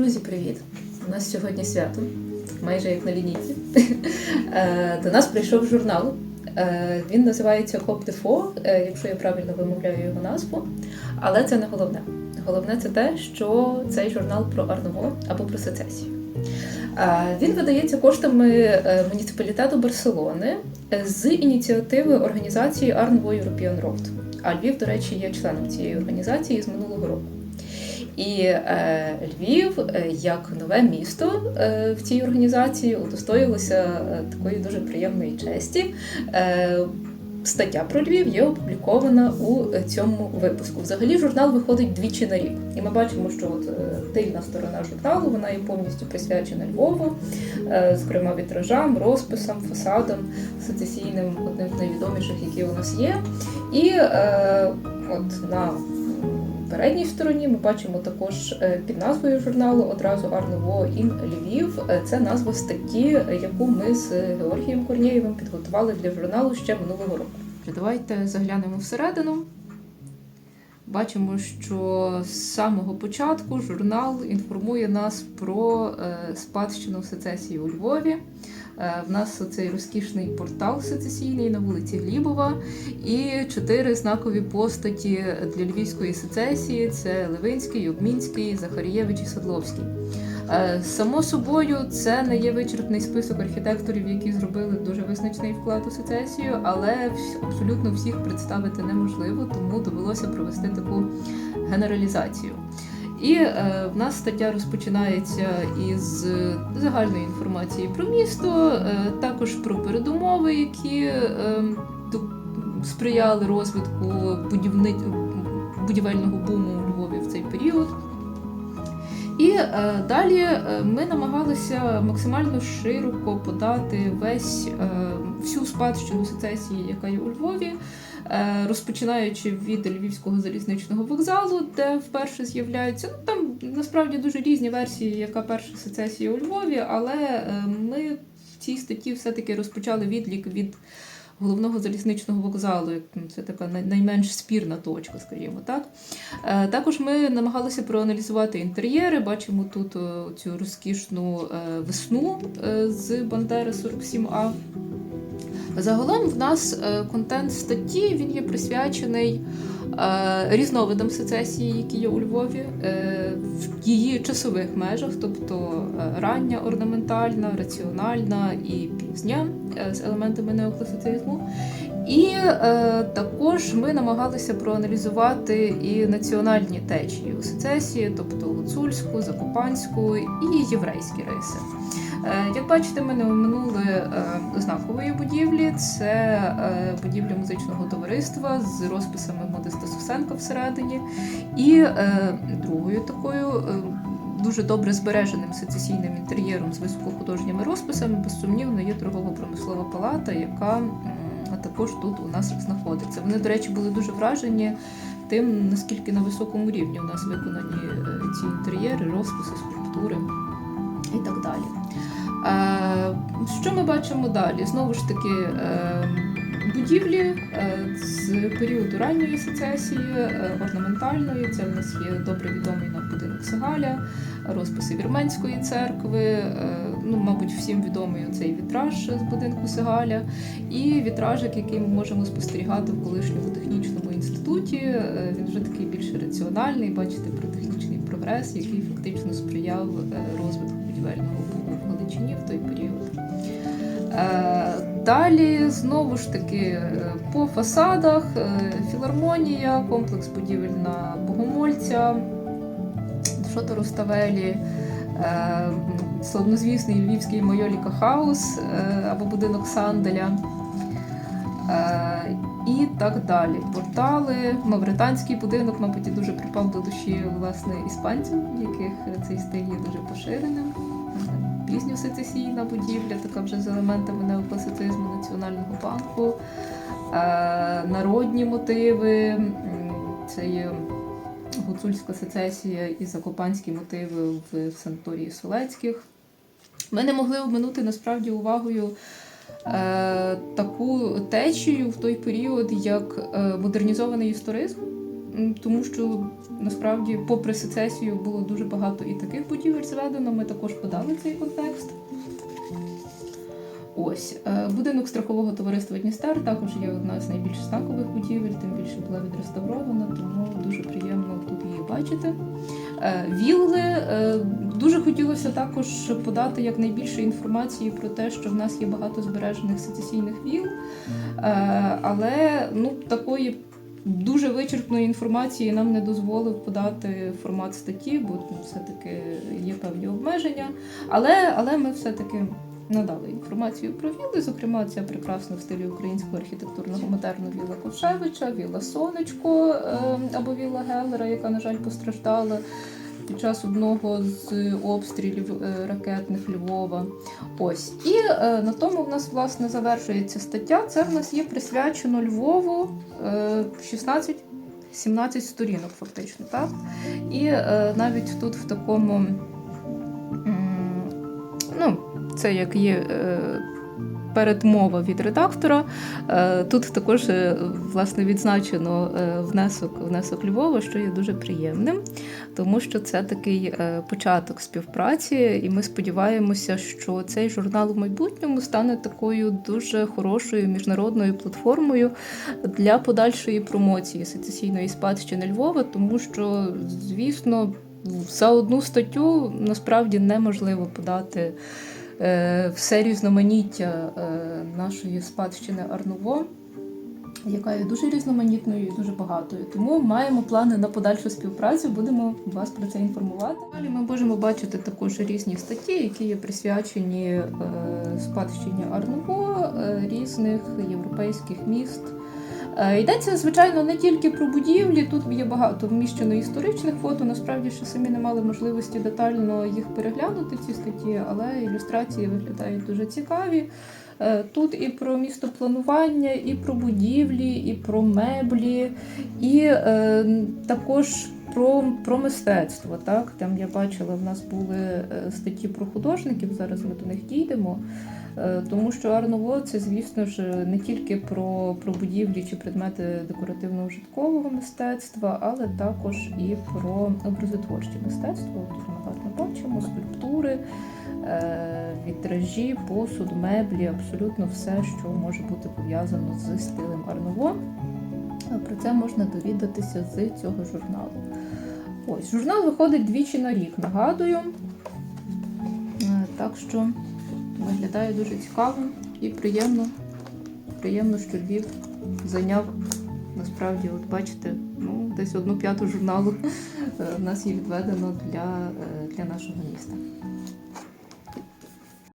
Друзі, привіт! У нас сьогодні свято, майже як на лінійці. Е, До нас прийшов журнал. Е, Він називається Коп Дефо, якщо я правильно вимовляю його назву. Але це не головне. Головне це те, що цей журнал про Арново або про сецесію. Е, Він видається коштами муніципалітету Барселони з ініціативи організації Arnovo European Road. А Львів, до речі, є членом цієї організації з минулого року. І е, Львів, е, як нове місто е, в цій організації, удостоїлося такої дуже приємної честі. Стаття про Львів є опублікована у цьому випуску. Взагалі журнал виходить двічі на рік. І ми бачимо, що от, тильна сторона журналу вона є повністю присвячена Львову, зокрема вітражам, розписам, фасадам, сецесійним, одним з найвідоміших, які у нас є. І от на передній стороні ми бачимо також е, під назвою журналу одразу Арново Ін Львів. Е, Це назва статті, яку ми з Георгієм Корнієвим підготували для журналу ще минулого року. Давайте заглянемо всередину. Бачимо, що з самого початку журнал інформує нас про е, спадщину сецесії у Львові. Е, В нас цей розкішний портал сецесійний на вулиці Глібова і чотири знакові постаті для львівської сецесії: це Левинський, Обмінський, Захарієвич і Садловський. Е, Само собою, це не є вичерпний список архітекторів, які зробили дуже визначний вклад у сецесію, але абсолютно всіх представити неможливо, тому довелося провести таку генералізацію. І е, в нас стаття розпочинається із загальної інформації про місто, е, також про передумови, які е, сприяли розвитку будівни... будівельного буму у Львові в цей період. І е, далі е, ми намагалися максимально широко подати весь е, всю спадщину сецесії, яка є у Львові, е, розпочинаючи від Львівського залізничного вокзалу, де вперше з'являється. Ну там насправді дуже різні версії, яка перша сецесія у Львові, але е, ми в цій статті все-таки розпочали відлік від. Головного залізничного вокзалу, ну, це така найменш спірна точка, скажімо так. Е, Також ми намагалися проаналізувати інтер'єри. Бачимо тут е, цю розкішну е, весну е, з Бандери 47А. Загалом в нас е, контент статті він є присвячений е, різновидам сецесії, які є у Львові, е, в її часових межах, тобто рання, орнаментальна, раціональна і пізня з елементами неокласицизму. І е, також ми намагалися проаналізувати і національні течії у сецесії, тобто гуцульську, закопанську і єврейські риси. Е, Як бачите, ми не оминули е, знакової будівлі. Це е, будівля музичного товариства з розписами Модеста Сусенка всередині. І другою такою дуже добре збереженим сецесійним інтер'єром з високохудожніми розписами, безсумнівно, є торгово-промислова палата, яка також тут у нас знаходиться. Вони, до речі, були дуже вражені тим, наскільки на високому рівні у нас виконані ці інтер'єри, розписи, скульптури і так далі. Е, Що ми бачимо далі? Знову ж таки, е, будівлі е, з періоду ранньої сецесії, орнаментальної. Це в нас є добре відомий нам будинок Сагаля, розписи Вірменської церкви. Ну, мабуть, всім відомий цей вітраж з будинку Сагаля, і вітражик, який ми можемо спостерігати в колишньому технічному інституті. Він вже такий більш раціональний. Бачите про технічний прогрес, який фактично сприяв розвитку будівельного буму в Галичині в той період. Е, Далі знову ж таки е, по фасадах е, філармонія, комплекс будівель на Богомольця, Шото Руставелі, е, славнозвісний львівський Майоліка Хаус або будинок Санделя. І так далі. Портали, мавританський будинок, мабуть, дуже припав до душі власне іспанцям, в яких цей стиль є дуже поширеним. Пізньосецесійна будівля, така вже з елементами неокласицизму Національного банку, Е, народні мотиви, це є гуцульська сецесія і закопанські мотиви в санаторії Солецьких. Ми не могли обминути насправді увагою е, таку течію в той період, як е, модернізований історизм. Тому що насправді, попри сецесію, було дуже багато і таких будівель зведено. Ми також подали цей контекст. Ось е, будинок страхового товариства Дністер також є одна з найбільш знакових будівель, тим більше була відреставрована, тому дуже приємно тут її бачити. Е, Вілли е, дуже хотілося також подати якнайбільше інформації про те, що в нас є багато збережених сецесійних віл, але ну такої. Дуже вичерпної інформації нам не дозволив подати формат статті, бо все-таки є певні обмеження. Але, але ми все-таки надали інформацію про вілли. Зокрема, ця прекрасна в стилі українського архітектурного модерну віла Ковшевича, віла Сонечко е, або віла Геллера, яка, на жаль, постраждала під час одного з обстрілів е, ракетних Львова. Ось. І е, на тому в нас власне завершується стаття. Це в нас є присвячено Львову е, 16 17 сторінок, фактично, так? І е, навіть тут в такому, ну, це як є е, передмова від редактора. Е, тут також е, власне відзначено е, внесок, внесок Львова, що є дуже приємним, тому що це такий початок співпраці, і ми сподіваємося, що цей журнал у майбутньому стане такою дуже хорошою міжнародною платформою для подальшої промоції сецесійної спадщини Львова, тому що, звісно, за одну статтю насправді неможливо подати все різноманіття е, нашої спадщини Арнуво. Яка є дуже різноманітною і дуже багатою. Тому маємо плани на подальшу співпрацю, будемо вас про це інформувати. Далі ми можемо бачити також різні статті, які є присвячені е, спадщині Арнуво е, різних європейських міст. Е, Йдеться, звичайно, не тільки про будівлі. Тут є багато вміщено історичних фото. Насправді ще самі не мали можливості детально їх переглянути, ці статті, але ілюстрації виглядають дуже цікаві. Е, Тут і про містопланування, і про будівлі, і про меблі, і е, також про, про мистецтво. Так? Там я бачила, в нас були е, статті про художників, зараз ми до них дійдемо. Е, Тому що Арново це, звісно ж, не тільки про, про будівлі чи предмети декоративно-ужиткового мистецтва, але також і про образотворче мистецтво. Тут ми гарно бачимо скульптури, е, вітражі, посуд, меблі, абсолютно все, що може бути пов'язано з стилем Арново. Е, Про це можна довідатися з цього журналу. Ось, журнал виходить двічі на рік, нагадую. Е, Так що виглядає дуже цікаво і приємно. Приємно, що Львів зайняв насправді, от бачите, ну, десь одну п'яту журналу е, в нас є відведено для, е, для нашого міста.